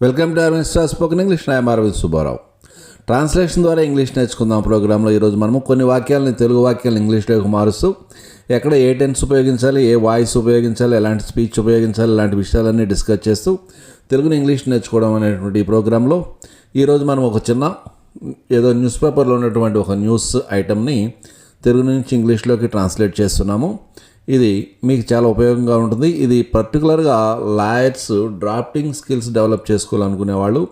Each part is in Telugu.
Welcome to Arvind star spoken English నాయం అరవింద్ సుబ్బారావు ట్రాన్స్లేషన్ ద్వారా ఇంగ్లీష్ నేర్చుకుందాం ప్రోగ్రాంలో. ఈరోజు మనము కొన్ని వాక్యాలని తెలుగు వాక్యాలను ఇంగ్లీష్లోకి మారుస్తూ ఎక్కడ ఏ టెన్స్ ఉపయోగించాలి ఏ వాయిస్ ఉపయోగించాలి ఎలాంటి స్పీచ్ ఉపయోగించాలి ఇలాంటి విషయాలన్నీ డిస్కస్ చేస్తూ తెలుగుని ఇంగ్లీష్ నేర్చుకోవడం అనేటువంటి ఈ ప్రోగ్రాంలో. ఈరోజు మనం ఒక చిన్న ఏదో న్యూస్ పేపర్లో ఉన్నటువంటి ఒక న్యూస్ ఐటమ్ని తెలుగు నుంచి ఇంగ్లీష్లోకి ట్రాన్స్లేట్ చేస్తున్నాము. ఇది మీకు చాలా ఉపయోగంగా ఉంటుంది. ఇది పర్టికులర్గా లాయర్స్ డ్రాఫ్టింగ్ స్కిల్స్ డెవలప్ చేసుకోవాలనుకునే వాళ్ళు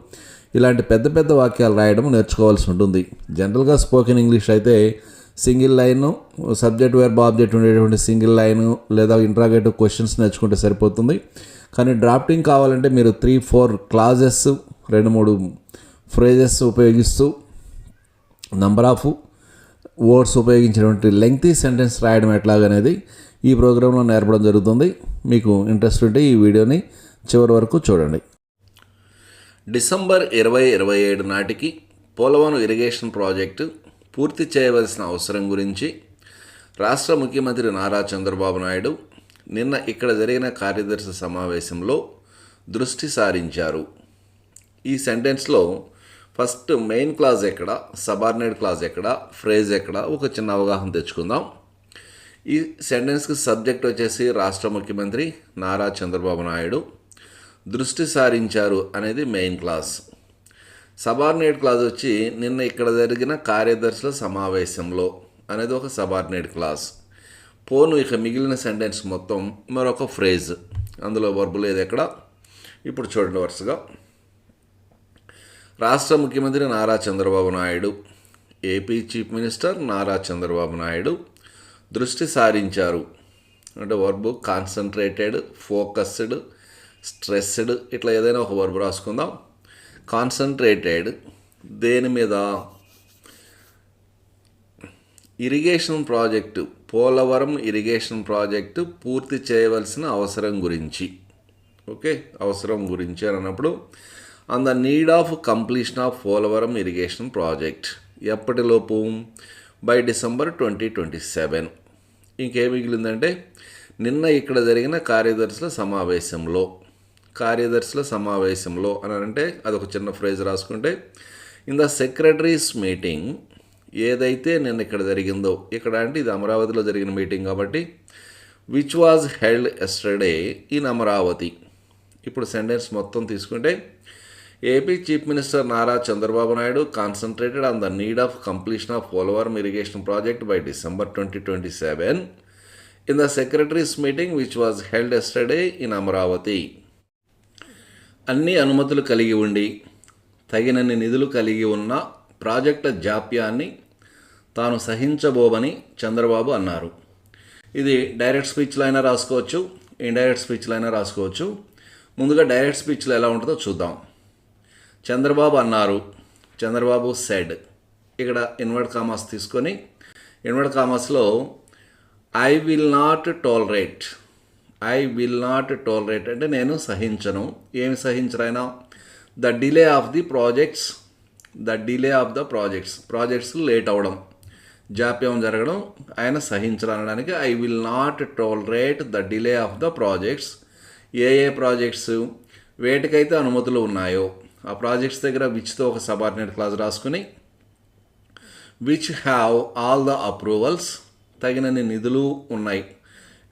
ఇలాంటి పెద్ద పెద్ద వాక్యాలు రాయడం నేర్చుకోవాల్సి ఉంటుంది. జనరల్గా స్పోకెన్ ఇంగ్లీష్ అయితే single line subject verb object ఉండేటువంటి సింగిల్ లైన్ లేదా ఇంట్రాగేటివ్ క్వశ్చన్స్ నేర్చుకుంటే సరిపోతుంది. కానీ డ్రాఫ్టింగ్ కావాలంటే మీరు త్రీ ఫోర్ క్లాజెస్ రెండు మూడు ఫ్రేజెస్ ఉపయోగిస్తూ నంబర్ ఆఫ్ వర్డ్స్ ఉపయోగించినటువంటి లెంగ్తీ సెంటెన్స్ రాయడం ఎట్లాగనేది ఈ ప్రోగ్రాంలో నేర్పడం జరుగుతుంది. మీకు ఇంట్రెస్ట్ ఉంటే ఈ వీడియోని చివరి వరకు చూడండి. డిసెంబర్ ఇరవై ఇరవై ఏడు నాటికి పోలవరం ఇరిగేషన్ ప్రాజెక్టు పూర్తి చేయవలసిన అవసరం గురించి రాష్ట్ర ముఖ్యమంత్రి నారా చంద్రబాబు నాయుడు నిన్న ఇక్కడ జరిగిన కార్యదర్శి సమావేశంలో దృష్టి సారించారు. ఈ సెంటెన్స్లో ఫస్ట్ మెయిన్ క్లాజ్ ఎక్కడ? సబార్డినేట్ క్లాజ్ ఎక్కడ? ఫ్రేజ్ ఎక్కడ? ఒక చిన్న అవగాహన తెచ్చుకుందాం. ఈ సెంటెన్స్కి సబ్జెక్ట్ వచ్చేసి రాష్ట్ర ముఖ్యమంత్రి నారా చంద్రబాబు నాయుడు. దృష్టి సారించారు అనేది మెయిన్ క్లాస్ సబార్డినేట్ క్లాజ్ వచ్చి నిన్న ఇక్కడ జరిగిన కార్యదర్శుల సమావేశంలో అనేది ఒక సబార్డినేట్ క్లాస్ పోను ఇక మిగిలిన సెంటెన్స్ మొత్తం మరొక ఫ్రేజ్. అందులో వర్బు లేదు ఎక్కడ? ఇప్పుడు చూడండి వరుసగా. రాష్ట్ర ముఖ్యమంత్రి Nara Chandrababu Naidu AP chief minister Nara Chandrababu Naidu దృష్టి సారించారు. అంటే వర్బు కాన్సన్ట్రేటెడ్ ఫోకస్డ్ స్ట్రెస్డ్ ఇట్లా ఏదైనా ఒక వర్బు రాసుకుందాం. కాన్సన్ట్రేటెడ్ దేని మీద? Irrigation project Polavaram irrigation project పూర్తి చేయవలసిన అవసరం గురించి. ఓకే? అవసరం గురించి అని అన్నప్పుడు on the need of completion of Polavaram irrigation project ఎప్పటిలోపు? By December twenty twenty seven ఇంకేం మిగిలిందంటే నిన్న ఇక్కడ జరిగిన కార్యదర్శుల సమావేశంలో కార్యదర్శుల సమావేశంలో అని అంటే అదొక చిన్న ఫ్రేజ్ రాసుకుంటే ఇన్ ద సెక్రటరీస్ మీటింగ్ ఏదైతే నిన్న ఇక్కడ జరిగిందో ఇక్కడ అంటే ఇది అమరావతిలో జరిగిన మీటింగ్ కాబట్టి which was held yesterday in Amaravati ఇప్పుడు సెంటెన్స్ మొత్తం తీసుకుంటే AP chief minister Nara Chandrababu Naidu concentrated on the need of completion of Polavaram irrigation project by December twenty twenty seven in the secretaries meeting which was held yesterday in Amaravati అన్ని అనుమతులు కలిగి ఉండి తగినన్ని నిధులు కలిగి ఉన్న ప్రాజెక్టుల జాప్యాన్ని తాను సహించబోమని చంద్రబాబు అన్నారు. ఇది డైరెక్ట్ స్పీచ్లో అయినా రాసుకోవచ్చు ఇండైరెక్ట్ స్పీచ్లో అయినా రాసుకోవచ్చు. ముందుగా డైరెక్ట్ స్పీచ్లో ఎలా ఉంటుందో చూద్దాం. చంద్రబాబు అన్నారు. చంద్రబాబు సెడ్ ఇక్కడ ఇన్వర్ట్ కామర్స్ తీసుకొని ఇన్వర్ట్ కామర్స్లో I will not tolerate I will not tolerate అంటే నేను సహించను. ఏమి సహించరైనా the delay of the projects the delay of the projects projects late అవ్వడం జాప్యం జరగడం. ఆయన సహించరనడానికి I will not tolerate the delay of the projects ఏ ఏ ప్రాజెక్ట్స్ వేటికైతే అనుమతులు ఉన్నాయో ఆ ప్రాజెక్ట్స్ దగ్గర విచ్తో ఒక సబార్డినేట్ క్లాజ్ రాసుకుని which have all the approvals తగినన్ని నిధులు ఉన్నాయి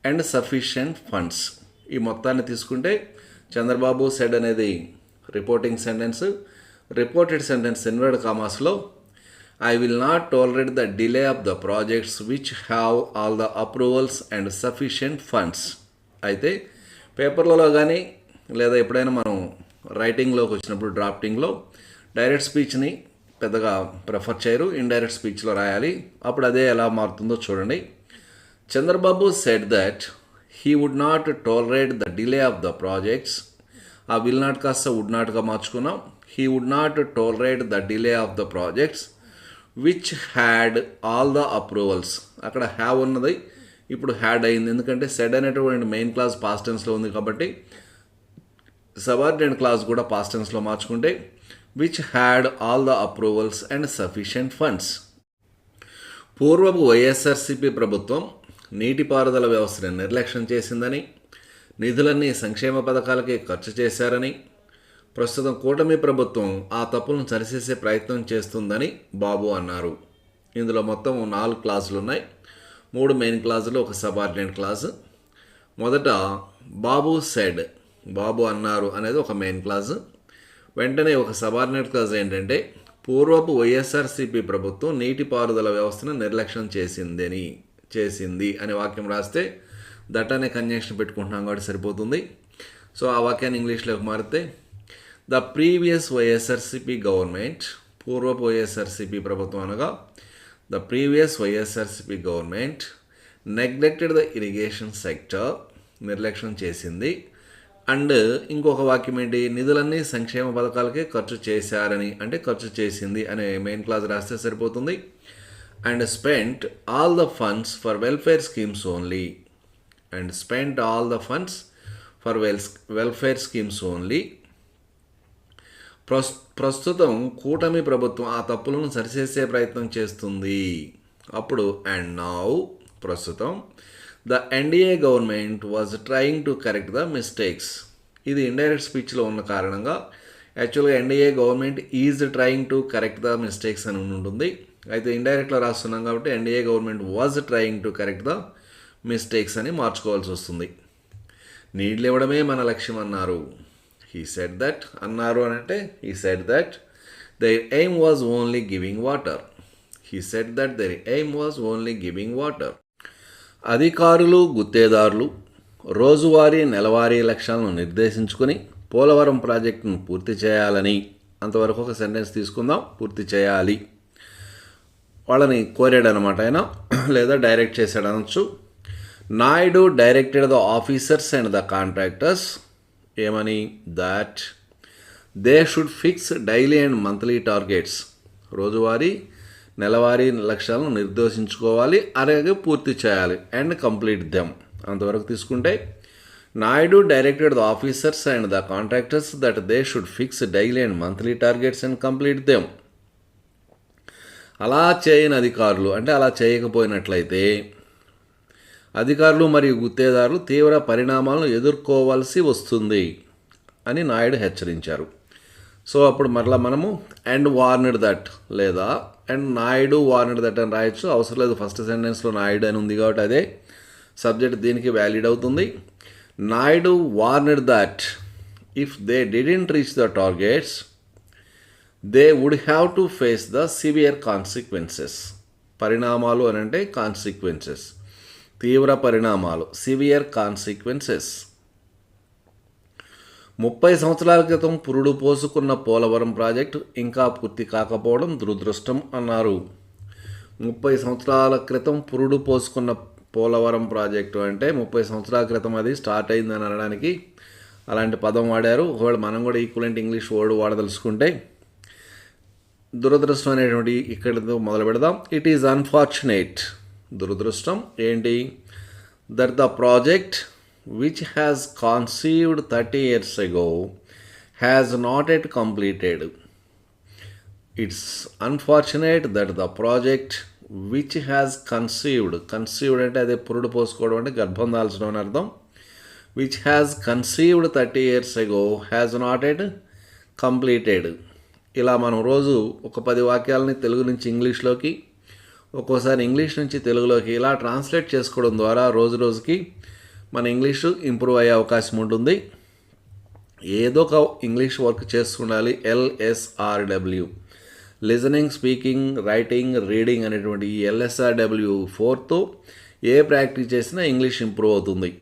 అండ్ సఫిషియంట్ ఫండ్స్ ఈ మొత్తాన్ని తీసుకుంటే చంద్రబాబు సెడ్ అనేది reporting sentence reported sentence inverted కామాస్లో I will not tolerate the delay of the projects which have all the approvals and sufficient funds అయితే పేపర్లలో కానీ లేదా ఎప్పుడైనా మనం రైటింగ్లోకి వచ్చినప్పుడు డ్రాఫ్టింగ్లో డైరెక్ట్ స్పీచ్ని పెద్దగా ప్రిఫర్ చేయరు. ఇండైరెక్ట్ స్పీచ్లో రాయాలి. అప్పుడు అదే ఎలా మారుతుందో చూడండి. Chandrababu said that he would not tolerate the delay of the projects ఆ విల్ నాట్ కాస్త వుడ్ నాట్గా మార్చుకున్నాం. He would not tolerate the delay of the projects which had all the approvals అక్కడ హ్యావ్ ఉన్నది. ఇప్పుడు హ్యాడ్ అయింది. ఎందుకంటే సెడ్ అనేటువంటి మెయిన్ క్లాస్ పాస్టెన్స్లో ఉంది కాబట్టి సబార్డినేట్ క్లాస్ కూడా పాస్ట్ టెన్స్లో మార్చుకుంటే which had all the approvals and sufficient funds పూర్వపు వైఎస్ఆర్సీపీ ప్రభుత్వం నీటిపారుదల వ్యవస్థను నిర్లక్ష్యం చేసిందని నిధులన్నీ సంక్షేమ పథకాలకే ఖర్చు చేశారని ప్రస్తుతం కూటమి ప్రభుత్వం ఆ తప్పులను సరిచేసే ప్రయత్నం చేస్తుందని బాబు అన్నారు. ఇందులో మొత్తం నాలుగు క్లాసులు ఉన్నాయి. మూడు మెయిన్ క్లాసులు ఒక సబార్డినేట్ క్లాసు మొదట బాబు సెడ్ బాబు అన్నారు అనేది ఒక మెయిన్ క్లాజ్ వెంటనే ఒక సబార్డినేట్ క్లాస్ ఏంటంటే పూర్వపు వైఎస్ఆర్సీపీ ప్రభుత్వం నీటిపారుదల వ్యవస్థను నిర్లక్ష్యం చేసిందని చేసింది అనే వాక్యం రాస్తే దట్ అనే కంజంక్షన్ పెట్టుకుంటున్నాం కాబట్టి సరిపోతుంది. సో ఆ వాక్యాన్ని ఇంగ్లీష్లోకి మారితే ద ప్రీవియస్ వైఎస్ఆర్సీపీ గవర్నమెంట్ పూర్వపు వైఎస్ఆర్సీపీ ప్రభుత్వం అనగా the previous YSRCP government neglected the irrigation sector నిర్లక్ష్యం చేసింది. అండ్ ఇంకొక వాక్యం ఏంటి? నిధులన్నీ సంక్షేమ పథకాలకే ఖర్చు చేశారని. అంటే ఖర్చు చేసింది అనే మెయిన్ క్లాస్ రాస్తే సరిపోతుంది. And spent all the funds for welfare schemes only and spent all the funds for well welfare schemes only ప్రస్ ప్రస్తుతం కూటమి ప్రభుత్వం ఆ తప్పులను సరిచేసే ప్రయత్నం చేస్తుంది. అప్పుడు అండ్ నౌ ప్రస్తుతం the NDA government was trying to correct the mistakes ఇది ఇండైరెక్ట్ స్పీచ్లో ఉన్న కారణంగా యాక్చువల్గా NDA government is trying to correct the mistakes అని ఉంటుంది అయితే ఇండైరెక్ట్లో రాస్తున్నాం కాబట్టి NDA government was trying to correct the mistakes అని మార్చుకోవాల్సి వస్తుంది. నీళ్ళు ఇవ్వడమే మన లక్ష్యం అన్నారు. హీ సెట్ దట్ అన్నారు అని అంటే he said that their aim was only giving water he said that their aim was only giving water అధికారులు గుత్తేదారులు రోజువారీ నెలవారీ లక్ష్యాలను నిర్దేశించుకొని పోలవరం ప్రాజెక్టును పూర్తి చేయాలని అంతవరకు ఒక సెంటెన్స్ తీసుకుందాం పూర్తి చేయాలి. వాళ్ళని కోరాడు అనమాట ఆయన లేదా డైరెక్ట్ చేశాడు అనొచ్చు. Naidu directed the officers and the contractors. ఏమని? That they should fix daily and monthly targets. రోజువారీ నెలవారీ లక్ష్యాలను నిర్దేశించుకోవాలి అలాగే పూర్తి చేయాలి అండ్ కంప్లీట్ దెమ్ అంతవరకు తీసుకుంటే Naidu directed the officers and the contractors that they should fix daily and monthly targets and complete them అలా చేయని అధికారులు అంటే అలా చేయకపోయినట్లయితే అధికారులు మరియు గుత్తేదారులు తీవ్ర పరిణామాలను ఎదుర్కోవాల్సి వస్తుంది అని నాయుడు హెచ్చరించారు. సో అప్పుడు మరలా మనము అండ్ వార్నెడ్ దట్ లేదా అండ్ నాయుడు వార్నెడ్ దట్ అని రాయొచ్చు. అవసరం లేదు ఫస్ట్ సెంటెన్స్లో నాయుడు అని ఉంది కాబట్టి అదే సబ్జెక్ట్ దీనికి వ్యాలిడ్ అవుతుంది. Naidu warned that if they didn't reach the targets they would have to face the severe consequences పరిణామాలు అని అంటే కాన్సిక్వెన్సెస్ తీవ్ర పరిణామాలు సివియర్ కాన్సిక్వెన్సెస్ ముప్పై సంవత్సరాల క్రితం పురుడు పోసుకున్న పోలవరం ప్రాజెక్టు ఇంకా పూర్తి కాకపోవడం దురదృష్టం అన్నారు. ముప్పై సంవత్సరాల క్రితం పురుడు పోసుకున్న పోలవరం ప్రాజెక్టు అంటే ముప్పై సంవత్సరాల క్రితం అది స్టార్ట్ అయిందని అనడానికి అలాంటి పదం వాడారు. ఒకవేళ మనం కూడా ఈక్వలెంట్ ఇంగ్లీష్ వర్డ్ వాడదలుచుకుంటే దురదృష్టం అనేటువంటి ఇక్కడ మొదలు పెడదాం. ఇట్ ఈజ్ అన్ఫార్చునేట్ దురదృష్టం ఏంటి? That the project which has conceived thirty years ago has not yet completed it's unfortunate that the project which has conceived conceived అంటే అదే పురుడు పోసుకోవడం అంటే గర్భం దాల్చడం అని అర్థం. Which has conceived thirty years ago has not yet completed ఇలా మనం రోజు ఒక పది వాక్యాలని తెలుగు నుంచి ఇంగ్లీష్లోకి ఒక్కోసారి ఇంగ్లీష్ నుంచి తెలుగులోకి ఇలా ట్రాన్స్లేట్ చేసుకోవడం ద్వారా రోజు రోజుకి మన ఇంగ్లీషు ఇంప్రూవ్ అయ్యే అవకాశం ఉంటుంది. ఏదో ఒక English work చేస్తుండాలి. LSRW listening speaking writing reading అనేటువంటి ఈ ఎల్ఎస్ఆర్డబ్ల్యూ ఫోర్తో ఏ ప్రాక్టీస్ చేసినా ఇంగ్లీష్ ఇంప్రూవ్ అవుతుంది.